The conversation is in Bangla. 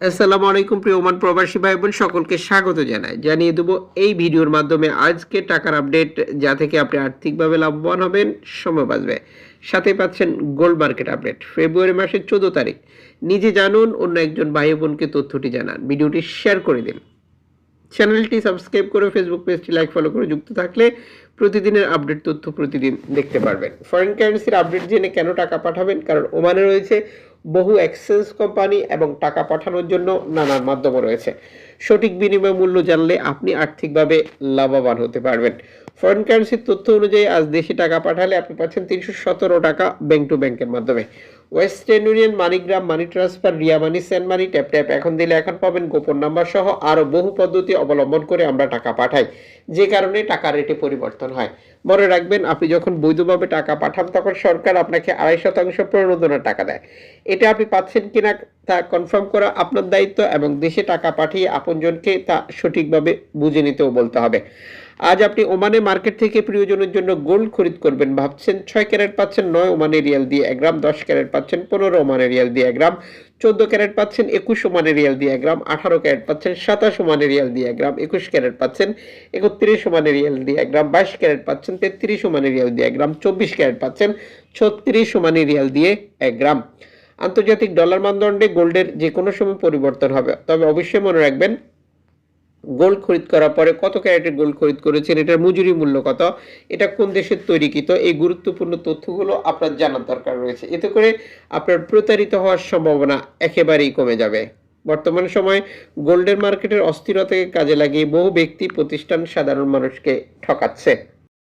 আসসালামু আলাইকুম প্রিয় ওমান প্রবাসী ভাই বোন সকলকে স্বাগত জানাই। জানিয়ে দেবো, এই ভিডিওর মাধ্যমে আজকে টাকার আপডেট, যা থেকে আপনি আর্থিকভাবে লাভবান হবেন, সময় বাঁচবে। সাথে পাচ্ছেন গোল্ড মার্কেট আপডেট, ফেব্রুয়ারি মাসের চোদ্দ তারিখ। নিজে জানুন, অন্য একজন ভাই বোনকে তথ্যটি জানান। ভিডিওটি শেয়ার করে দিন। চ্যানেলটি সাবস্ক্রাইব করে ফেসবুক পেজটি লাইক, ফলো করে যুক্ত থাকলে প্রতিদিনের আপডেট তথ্য প্রতিদিন দেখতে পারবেন। ফরেন কারেন্সির আপডেট জেনে কেন টাকা পাঠাবেন? কারণ ওমানে রয়েছে বহু এক্সচেঞ্জ কোম্পানি এবং টাকা পাঠানোর জন্য নানান মাধ্যম রয়েছে। সঠিক বিনিময় মূল্য জানলে আপনি আর্থিকভাবে লাভবান হতে পারবেন। ফরেন কারেন্সির তথ্য অনুযায়ী আজ দেশে টাকা পাঠালে আপনি পাচ্ছেন তিনশো সতেরো টাকা ব্যাংক টু ব্যাংকের মাধ্যমে। Western Union MoneyGram money transfer Ria money send money tap tap এখন দিলে এখন পাবেন গোপন নাম্বার সহ আরও বহু পদ্ধতি অবলম্বন করে আমরা টাকা পাঠাই, যে কারণে টাকা রেটে পরিবর্তন হয়। মনে রাখবেন, আপনি যখন বৈধভাবে টাকা পাঠান, তখন সরকার আপনাকে আড়াই শতাংশ প্রণোদনার টাকা দেয়। এটা আপনি পাচ্ছেন কিনা তা কনফার্ম করা আপনার দায়িত্ব এবং দেশে টাকা পাঠিয়ে আপনজনকে তা সঠিকভাবে বুঝে নিতেও বলতে হবে। আজ আপনি ওমানে মার্কেট থেকে প্রিয়জনের জন্য গোল্ড খরিদ করবেন ভাবছেন, ছয় ক্যারেট পাচ্ছেন নয় ওমানের রিয়াল দিয়ে এক গ্রাম, দশ ক্যারেট পাচ্ছেন পনেরো ওমানের রিয়াল দিয়ে এক গ্রাম, চোদ্দ ক্যারেট পাচ্ছেন একুশ ওমানে রিয়াল দিয়ে এক গ্রাম, আঠারো ক্যারেট পাচ্ছেন সাতাশ ওমানের রিয়াল দিয়ে এক গ্রাম, একুশ ক্যারেট পাচ্ছেন একত্রিশ ওমানের রিয়াল দিয়ে এক গ্রাম, বাইশ ক্যারেট পাচ্ছেন তেত্রিশ ওমানের রিয়াল দিয়ে এক গ্রাম, চব্বিশ ক্যারেট পাচ্ছেন ছত্রিশ ওমানের রিয়াল দিয়ে এক গ্রাম। আন্তর্জাতিক ডলার মানদণ্ডে গোল্ডের যে কোনো সময় পরিবর্তন হবে। তবে অবশ্যই মনে রাখবেন, গোল্ড খরিদ করার পরে কত ক্যারেটের গোল্ড খরিদ করেছেন, এটার মজুরি মূল্য কত, এটা কোন দেশের তৈরিকৃত, এই গুরুত্বপূর্ণ তথ্যগুলো আপনার জানার দরকার রয়েছে। এতে করে আপনার প্রতারিত হওয়ার সম্ভাবনা একেবারেই কমে যাবে। বর্তমান সময়ে গোল্ডের মার্কেটের অস্থিরতাকে কাজে লাগিয়ে বহু ব্যক্তি, প্রতিষ্ঠান, সাধারণ মানুষকে ঠকাচ্ছে।